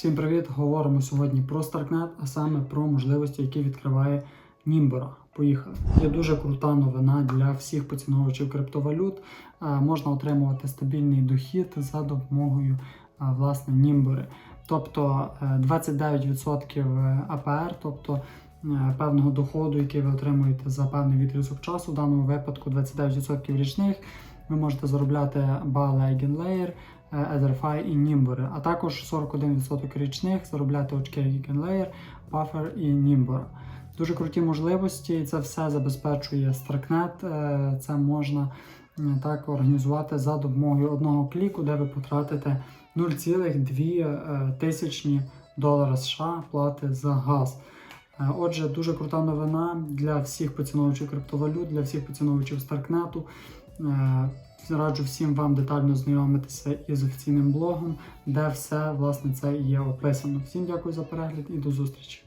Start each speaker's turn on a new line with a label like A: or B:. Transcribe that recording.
A: Всім привіт! Говоримо сьогодні про Starknet, а саме про можливості, які відкриває Nimbora. Поїхали. Є дуже крута новина для всіх поціновувачів криптовалют. Е, Можна отримувати стабільний дохід за допомогою е, власне Nimbora. Тобто е, 29% АПР, тобто е, певного доходу, який ви отримуєте за певний відрізок часу, в даному випадку 29% річних. Ви можете заробляти бали Eigenlayer, е, Etherfi і Nimbora, а також 41% річних заробляти очки Eigenlayer, Buffer і Nimbora. Дуже круті можливості, це все забезпечує Starknet. Е, Це можна е, так організувати за допомогою одного кліку, де ви потратите 0,2 тисячні долара США плати за газ. Е, Отже, дуже крута новина для всіх поціновувачів криптовалют, для всіх поціновувачів Старкнету. Е, Раджу всім вам детально знайомитися із офіційним блогом, де все власне це є описано. Всім дякую за перегляд і до зустрічі.